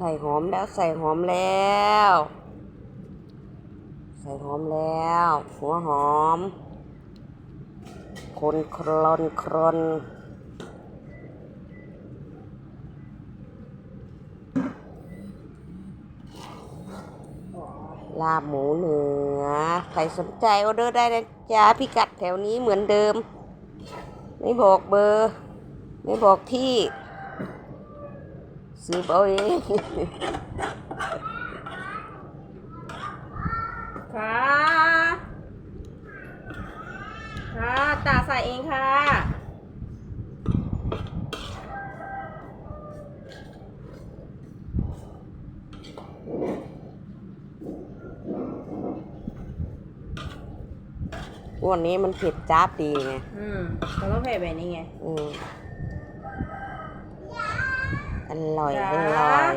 ใส่หอมแล้วใส่หอมแล้ว ใส่หอมแล้ว หัวหอม คนครอนครอนลาบหมูเหนือ ใครสนใจออเดอร์ได้นะจ๊ะพิกัดแถวนี้เหมือนเดิม ไม่บอกเบอร์ ไม่บอกที่ ซื้อเอาเองค่ะ ค่ะ ตาใส่เองค่ะ วันนี้มันเผ็ดจ้าบดีไง อืมเราต้องเผ็ดแบบนี้ไง อืม อร่อยจ้าอร่อย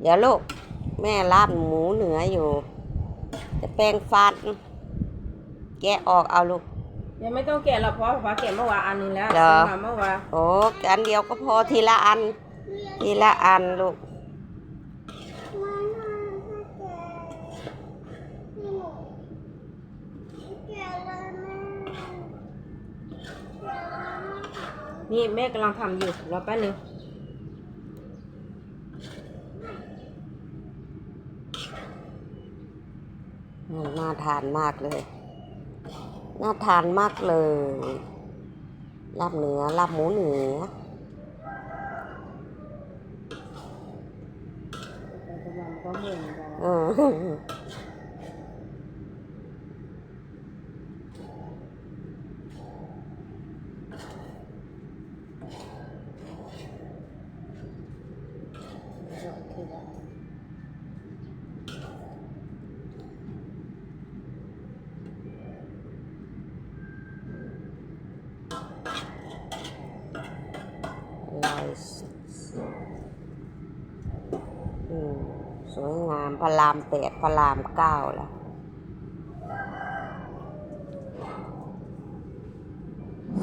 เดี๋ยวลูก แม่ลาบหมูเหนืออยู่ จะแปรงฟัน แกะออกเอาลูก ยังไม่ต้องแกะหรอกเพราะฟ้าแกะเมื่อวานอันหนึงแล้วเหรอซื้อมาเมื่อวานโอ้อันเดียวก็พอทีละอัน ทีละอันลูก นี่แม่กำลังทำอยู่รอแป๊บนึงอืมน่าทานมากเลย น่าทานมากเลย ลาบเหนือลาบหมูเหนือปัจจุบันก็เหมือนกันอืม โอเคแล้ว ลายอืม สวยงามพระรามแปดพระรามเก้าแล้ว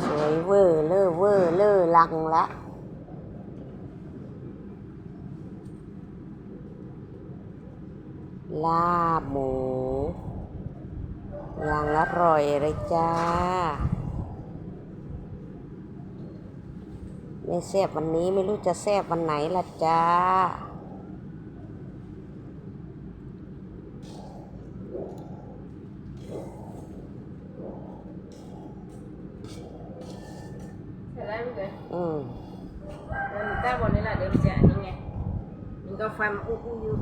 สวยเวอร์เลอเวอร์เลอลังละ ลาบหมูอย่างอร่อยเลยจ้าไม่แซ่บวันนี้ไม่รู้จะแซ่บวันไหนละจ้า เสร็จแล้วลูกเลยอืมเดินใต้บนนี่แหละเดี๋ยวมันจะอันนี้ไงมันก็ไฟมันอุ้ยๆอยู่